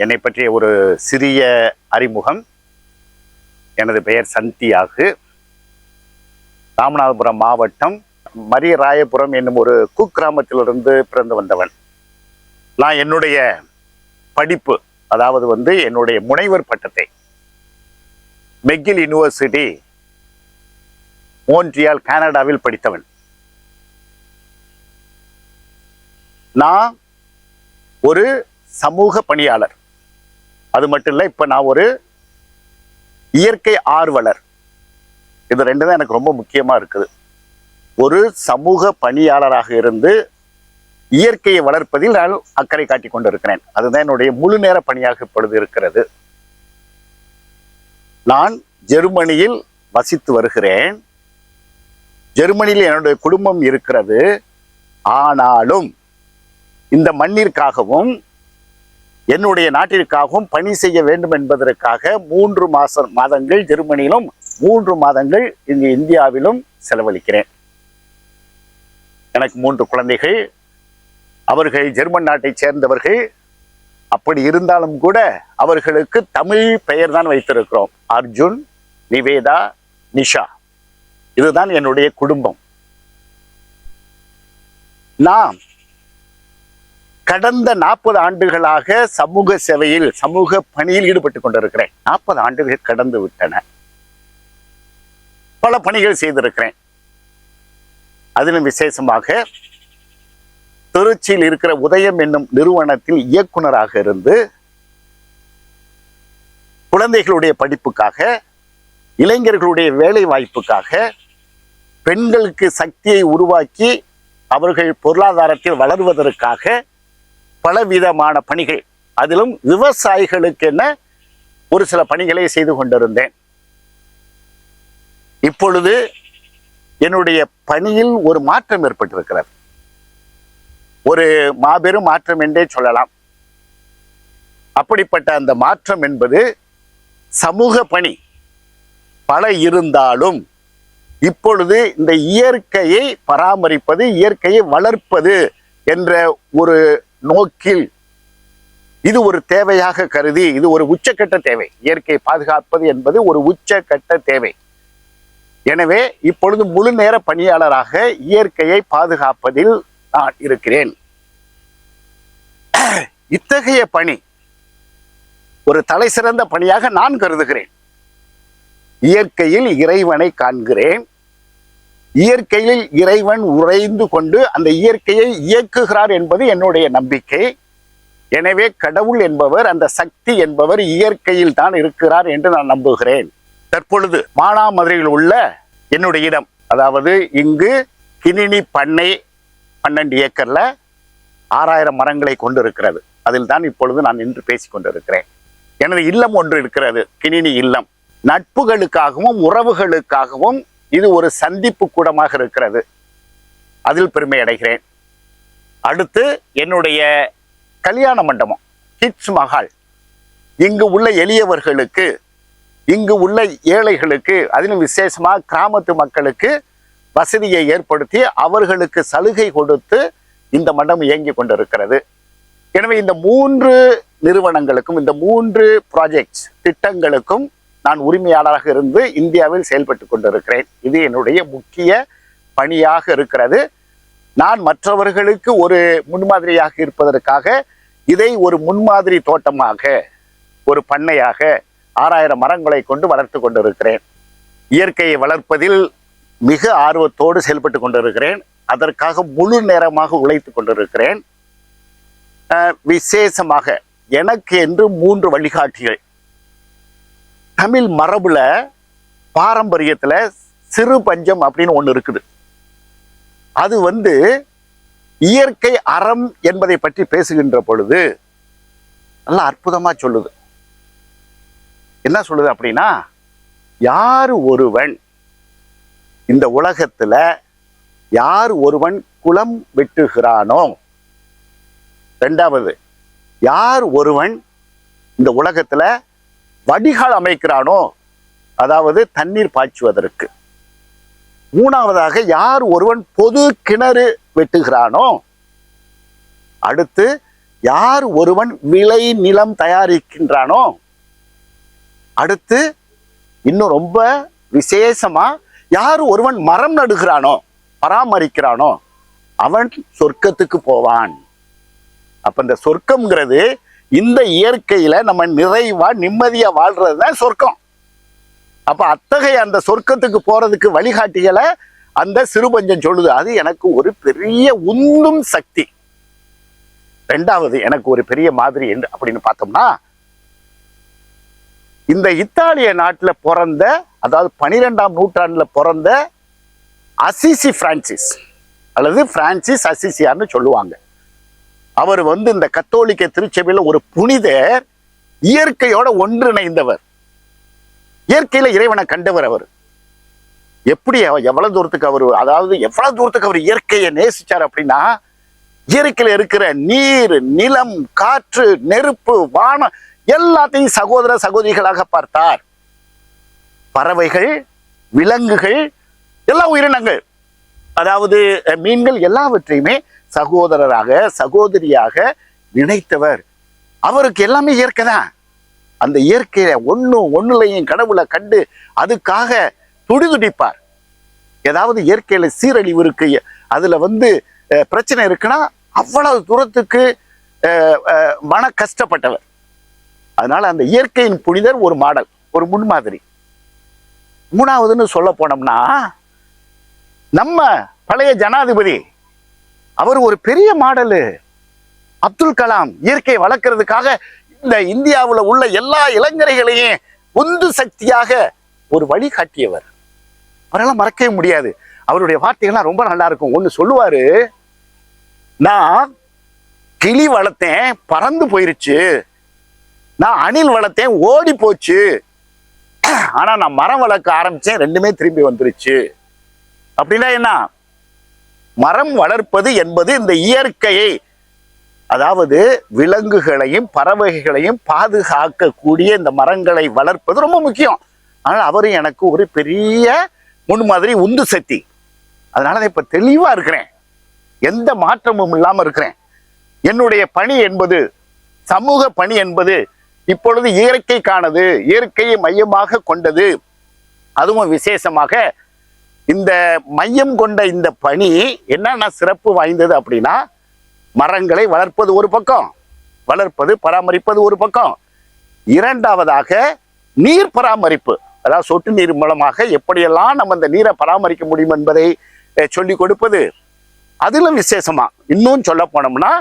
என்னை பற்றிய ஒரு சிறிய அறிமுகம். எனது பெயர் சந்தியாகு ராமநாதபுரம் மாவட்டம் மரியராயபுரம் என்னும் ஒரு குக்கிராமத்திலிருந்து பிறந்து வந்தவன். நான் என்னுடைய படிப்பு அதாவது வந்து என்னுடைய முனைவர் பட்டத்தை மெக்கில் யூனிவர்சிட்டி மோன்ட்ரியால் கனடாவில் படித்தவன். நான் ஒரு சமூக பணியாளர். அது மட்டும் இல்லை இப்போ நான் ஒரு இயற்கை ஆர்வலர். இது ரெண்டு தான் எனக்கு ரொம்ப முக்கியமாக இருக்குது. ஒரு சமூக பணியாளராக இருந்து இயற்கையை வளர்ப்பதில் நான் அக்கறை காட்டிக் கொண்டிருக்கிறேன். அதுதான் என்னுடைய முழு நேர பணியாக இப்பொழுது இருக்கிறது. நான் ஜெர்மனியில் வசித்து வருகிறேன். ஜெர்மனியில் என்னுடைய குடும்பம் இருக்கிறது. ஆனாலும் இந்த மண்ணிற்காகவும் என்னுடைய நாட்டிற்காகவும் பணி செய்ய வேண்டும் என்பதற்காக மூன்று மாச மாதங்கள் ஜெர்மனியிலும் மூன்று மாதங்கள் இங்கு இந்தியாவிலும் செலவழிக்கிறேன். எனக்கு மூன்று குழந்தைகள். அவர்கள் ஜெர்மன் நாட்டைச் சேர்ந்தவர்கள். அப்படி இருந்தாலும் கூட அவர்களுக்கு தமிழ் பெயர் தான் வைத்திருக்கிறோம். அர்ஜுன் நிவேதா நிஷா. இதுதான் என்னுடைய குடும்பம். நான் கடந்த நாற்பது ஆண்டுகளாக சமூக சேவையில் சமூக பணியில் ஈடுபட்டு கொண்டிருக்கிறேன். நாற்பது ஆண்டுகள் கடந்து விட்டன. பல பணிகள் செய்திருக்கிறேன். அதிலும் விசேஷமாக திருச்சியில் இருக்கிற உதயம் என்னும் நிறுவனத்தில் இயக்குனராக இருந்து குழந்தைகளுடைய படிப்புக்காக இளைஞர்களுடைய வேலை வாய்ப்புக்காக பெண்களுக்கு சக்தியை உருவாக்கி அவர்கள் பொருளாதாரத்தில் வளர்வதற்காக பலவிதமான பணிகள். அதிலும் விவசாயிகளுக்கென ஒரு சில பணிகளை செய்து கொண்டிருந்தேன். இப்பொழுது என்னுடைய பணியில் ஒரு மாற்றம் ஏற்பட்டிருக்கிறது. ஒரு மாபெரும் மாற்றம் என்றே சொல்லலாம். அப்படிப்பட்ட அந்த மாற்றம் என்பது சமூக பணி. பல இருந்தாலும் இப்பொழுது இந்த இயற்கையை பராமரிப்பது இயற்கையை வளர்ப்பது என்ற ஒரு நோக்கில் இது ஒரு தேவையாக கருதி இது ஒரு உச்சக்கட்ட தேவை. இயற்கையை பாதுகாப்பது என்பது ஒரு உச்சக்கட்ட தேவை. எனவே இப்பொழுது முழு நேர பணியாளராக இயற்கையை பாதுகாப்பதில் நான் இருக்கிறேன். இத்தகைய பணி ஒரு தலை சிறந்த பணியாக நான் கருதுகிறேன். இயற்கையில் இறைவனை காண்கிறேன். இயற்கையில் இறைவன் உறைந்து கொண்டு அந்த இயற்கையை இயக்குகிறார் என்பது என்னுடைய நம்பிக்கை. எனவே கடவுள் என்பவர் அந்த சக்தி என்பவர் இயற்கையில் தான் இருக்கிறார் என்று நான் நம்புகிறேன். தற்பொழுது மானாமதுரையில் உள்ள என்னுடைய இடம் அதாவது இங்கு கிணினி பண்ணை பன்னெண்டு ஏக்கர்ல ஆறாயிரம் மரங்களை கொண்டிருக்கிறது. அதில் தான் இப்பொழுது நான் நின்று பேசிக் கொண்டிருக்கிறேன். எனது இல்லம் ஒன்று இருக்கிறது கிணினி இல்லம். நட்புகளுக்காகவும் உறவுகளுக்காகவும் இது ஒரு சந்திப்பு கூடமாக இருக்கிறது. அதில் பெருமை அடைகிறேன். அடுத்து என்னுடைய கல்யாண மண்டபம் கிட்ஸ் மஹால். இங்கு உள்ள எளியவர்களுக்கு இங்கு உள்ள ஏழைகளுக்கு அதிலும் விசேஷமாக கிராமத்து மக்களுக்கு வசதியை ஏற்படுத்தி அவர்களுக்கு சலுகை கொடுத்து இந்த மண்டபம் இயங்கி கொண்டிருக்கிறது. எனவே இந்த மூன்று நிறுவனங்களுக்கும் இந்த மூன்று ப்ராஜெக்ட்ஸ் திட்டங்களுக்கும் நான் உரிமையாளராக இருந்து இந்தியாவில் செயல்பட்டு கொண்டிருக்கிறேன். இது என்னுடைய முக்கிய பணியாக இருக்கிறது. நான் மற்றவர்களுக்கு ஒரு முன்மாதிரியாக இருப்பதற்காக இதை ஒரு முன்மாதிரி தோட்டமாக ஒரு பண்ணையாக ஆறாயிரம் மரங்களை கொண்டு வளர்த்து கொண்டிருக்கிறேன். இயற்கையை வளர்ப்பதில் மிக ஆர்வத்தோடு செயல்பட்டு கொண்டிருக்கிறேன். அதற்காக முழு நேரமாக உழைத்து கொண்டிருக்கிறேன். விசேஷமாக எனக்கு என்று மூன்று வழிகாட்டிகள். தமிழ் மரபுல பாரம்பரியத்தில் சிறு பஞ்சம் அப்படின்னு ஒன்று இருக்குது. அது வந்து இயற்கை அறம் என்பதை பற்றி பேசுகின்ற பொழுது நல்லா அற்புதமாக சொல்லுது. என்ன சொல்லுது அப்படின்னா யார் ஒருவன் இந்த உலகத்தில் யார் ஒருவன் குளம் வெட்டுகிறானோ? ரெண்டாவது யார் ஒருவன் இந்த உலகத்தில் வடிகால் அமைக்கிறானோ? அதாவது தண்ணீர் பாய்ச்சுவதற்கு. மூணாவதாக யார் ஒருவன் பொது கிணறு வெட்டுகிறானோ? அடுத்து யார் ஒருவன் விளை நிலம் தயாரிக்கின்றானோ? அடுத்து இன்னும் ரொம்ப விசேஷமா யார் ஒருவன் மரம் நடுகிறானோ? பராமரிக்கிறானோ? அவன் சொர்க்கத்துக்கு போவான். அப்ப இந்த சொர்க்கம்ங்கிறது இந்த இயற்கையில நம்ம நிறைவா நிம்மதியா வாழ்றது தான் சொர்க்கம். அப்ப அத்தகைய அந்த சொர்க்கத்துக்கு போறதுக்கு வழிகாட்டிகளை அந்த சிறுபஞ்சம் சொல்லுது. அது எனக்கு ஒரு பெரிய உந்தும் சக்தி. ரெண்டாவது எனக்கு ஒரு பெரிய மாதிரி என்று அப்படின்னு பார்த்தோம்னா இந்த இத்தாலிய நாட்டில் பிறந்த அதாவது பனிரெண்டாம் நூற்றாண்டுல பிறந்த அசிசி பிரான்சிஸ் அல்லது பிரான்சிஸ் அசிசியார்னு சொல்லுவாங்க. அவர் வந்து இந்த கத்தோலிக்க திருச்சபையில் ஒரு புனிதர் இயற்கையோட ஒன்றிணைந்தவர். இயற்கையில இறைவனை கண்டவர் அவர். எப்படி எவ்வளவு தூரத்துக்கு அவர் அதாவது எவ்வளவு தூரத்துக்கு அவர் இயற்கையை நேசிச்சார் அப்படின்னா இயற்கையில் இருக்கிற நீர் நிலம் காற்று நெருப்பு வானம் எல்லாத்தையும் சகோதர சகோதரிகளாக பார்த்தார். பறவைகள் விலங்குகள் எல்லா உயிரினங்கள் அதாவது மீன்கள் எல்லாவற்றையுமே சகோதரராக சகோதரியாக நினைத்தவர். அவருக்கு எல்லாமே இயற்கை தான். அந்த இயற்கையில ஒன்றும் ஒன்றுலையும் கடவுளை கண்டு அதுக்காக துடிதுடிப்பார் ஏதாவது இயற்கையில சீரழிவு இருக்கு அதுல வந்து பிரச்சனை இருக்குன்னா அவ்வளவு தூரத்துக்கு மன கஷ்டப்பட்டவர். அதனால அந்த இயற்கையின் புனிதர் ஒரு மாடல் ஒரு முன்மாதிரி. மூணாவதுன்னு சொல்ல போனோம்னா நம்ம பழைய ஜனாதிபதி அவர் ஒரு பெரிய மாடலு. அப்துல் கலாம் இயற்கையை வளர்க்கறதுக்காக இந்த இந்தியாவில் உள்ள எல்லா இளைஞர்களையும் உந்து சக்தியாக ஒரு வழிகாட்டியவர் அவரெல்லாம் மறக்கவே முடியாது. அவருடைய வார்த்தைகள்லாம் ரொம்ப நல்லா இருக்கும். ஒன்று சொல்லுவாரு நான் கிளி வளர்த்தேன் பறந்து போயிருச்சு. நான் அணில் வளர்த்தேன் ஓடி போச்சு. ஆனா நான் மரம் வளர்க்க ஆரம்பிச்சேன் ரெண்டுமே திரும்பி வந்துருச்சு. அப்படின்னா என்ன? மரம் வளர்ப்பது என்பது இந்த இயற்கையை அதாவது விலங்குகளையும் பறவைகளையும் பாதுகாக்கக்கூடிய இந்த மரங்களை வளர்ப்பது ரொம்ப முக்கியம். ஆனால் அவர் எனக்கு ஒரு பெரிய முன்மாதிரி உந்து சக்தி. அதனால நான் இப்ப தெளிவா இருக்கிறேன். எந்த மாற்றமும் இல்லாமல் இருக்கிறேன். என்னுடைய பணி என்பது சமூக பணி என்பது இப்பொழுது இயற்கைக்கானது இயற்கையை மையமாக கொண்டது. அதுவும் விசேஷமாக இந்த மையம் கொண்ட இந்த பணி என்னென்ன சிறப்பு வாய்ந்தது அப்படின்னா மரங்களை வளர்ப்பது ஒரு பக்கம் வளர்ப்பது பராமரிப்பது ஒரு பக்கம். இரண்டாவதாக நீர் பராமரிப்பு. அதாவது சொட்டு நீர் மூலமாக எப்படியெல்லாம் நம்ம இந்த நீரை பராமரிக்க முடியும் என்பதை சொல்லி சொல்லிக் கொடுப்பது. அதிலும் விசேஷமா இன்னும் சொல்ல போனோம்னா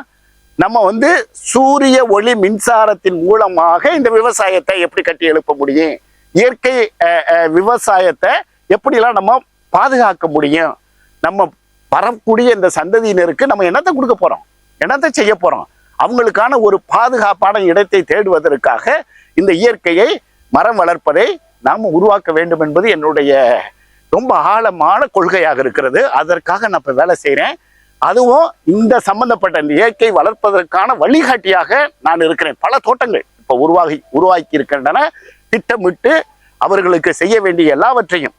நம்ம வந்து சூரிய ஒளி மின்சாரத்தின் மூலமாக இந்த விவசாயத்தை எப்படி கட்டி எழுப்ப முடியும்? இயற்கை விவசாயத்தை எப்படிலாம் நம்ம பாதுகாக்க முடியும். நம்ம வரக்கூடிய இந்த சந்ததியினருக்கு நம்ம என்னத்தை கொடுக்க போகிறோம் என்னத்தை செய்ய போகிறோம் அவங்களுக்கான ஒரு பாதுகாப்பான இடத்தை தேடுவதற்காக இந்த இயற்கையை மரம் வளர்ப்பதை நாம் உருவாக்க வேண்டும் என்பது என்னுடைய ரொம்ப ஆழமான கொள்கையாக இருக்கிறது. அதற்காக நான் இப்போ வேலை செய்கிறேன் அதுவும் இந்த சம்பந்தப்பட்ட இந்த இயற்கை வளர்ப்பதற்கான வழிகாட்டியாக நான் இருக்கிறேன். பல தோட்டங்கள் இப்போ உருவாகி உருவாக்கி இருக்கின்றன. திட்டமிட்டு அவர்களுக்கு செய்ய வேண்டிய எல்லாவற்றையும்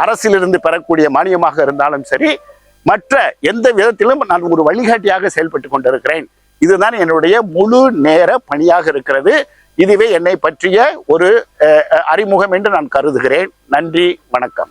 அரசிலிருந்து பெறக்கூடிய மானியமாக இருந்தாலும் சரி மற்ற எந்த விதத்திலும் நான் ஒரு வழிகாட்டியாக செயல்பட்டு கொண்டிருக்கிறேன். இதுதான் என்னுடைய முழு நேர பணியாக இருக்கிறது. இதுவே என்னை பற்றிய ஒரு அஹ், அறிமுகம் என்று நான் கருதுகிறேன். நன்றி வணக்கம்.